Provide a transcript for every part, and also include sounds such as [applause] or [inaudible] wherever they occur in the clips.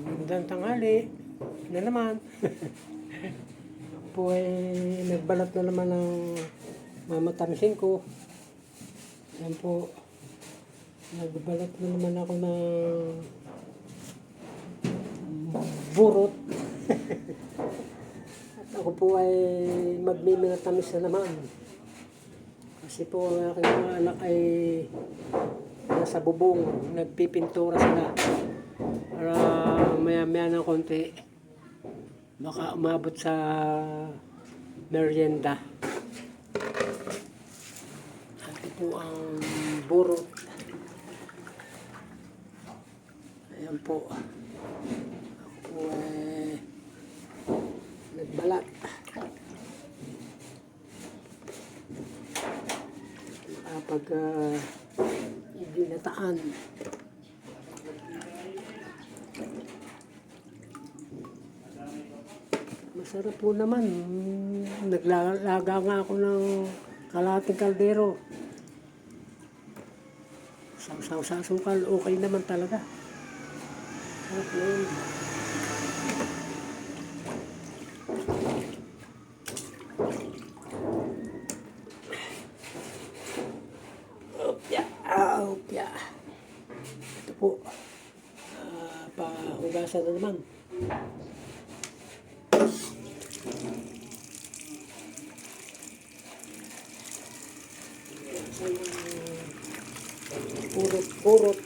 Magandang tanghali na naman. po ay nagbalat na naman ng mamatamisin ko. Yan po. Nagbalat na naman ako ng burot. [laughs] At ako po ay magmiminatamis na naman. Kasi po ang aking anak ay nasa bubong, nagpipintura sila. Para maya-maya ng konti, baka umabot sa merienda. Ito po ang burot. Ayan po. Ako ay nagbalat. Kapag uh, ibinataan. Masarap po naman. Naglaga nga ako ng kalating kaldero. Sausaw sa asukal, okay naman talaga. Sarap. Pahugasan na naman. Purot,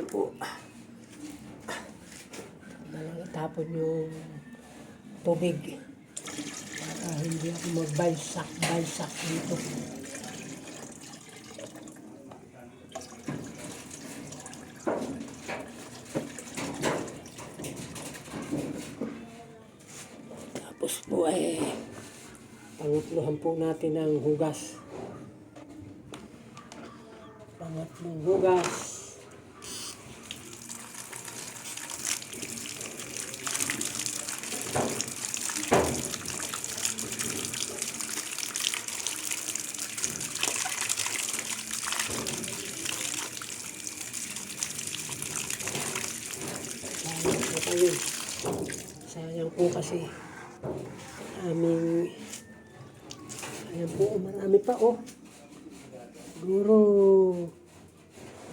Ayan po. Nalang itapon yung tubig. Para hindi ako magbalsak-balsak dito. Tapos po ay pangutluhan po natin ang hugas. Pangatlong hugas. Po kasi aming ayan po, marami pa oh. Siguro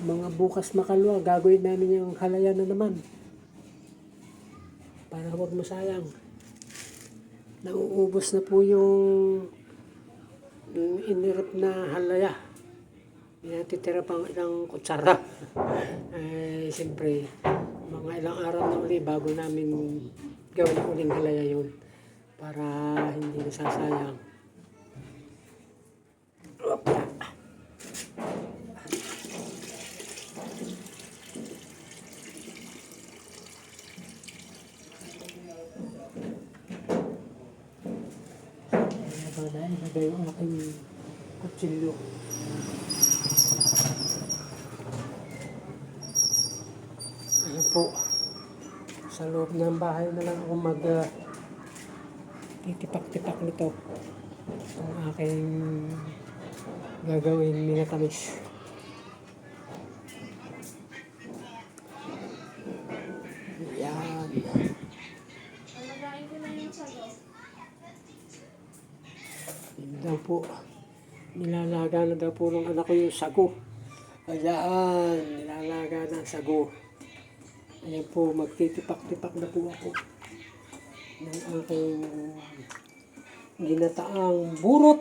mga bukas makalwa, gagawin namin yung halayan na naman. Para huwag masayang. Nauubos na po yung, yung inirap na halaya. Natitira pang ilang kutsara. [laughs] eh, siyempre, mga ilang araw na uli bago namin gawin uling halaya yun. Para hindi nasasayang. Ba na ilagay yung aking kutsilyo. Ano po, sa loob ng bahay na lang ako mag uh, titipak-tipak nito. Ang aking gagawin minatamis. Yan. Yun daw po. Nilalaga na daw po ng anak ko yung sago. Ayan, nilalaga ang sago. Ayan po, magtitipak-tipak na po ako ng aking ginataang burot.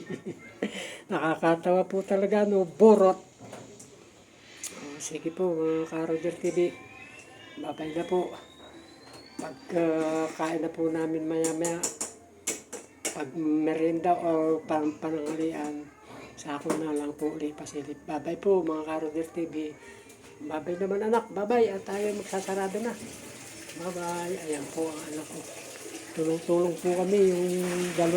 [laughs] Nakakatawa po talaga, no? Burot. O, sige po, mga Karoder TV. Babay na po. Pagkain na po namin maya-maya, pag merienda o pang panangalian, sa ako na lang po ulit pasilip. Babay po mga Karoder TV. Babay naman anak, babay at tayo magsasarado na. Babay, ayan po ang anak ko. Tulong-tulong po kami yung dalawa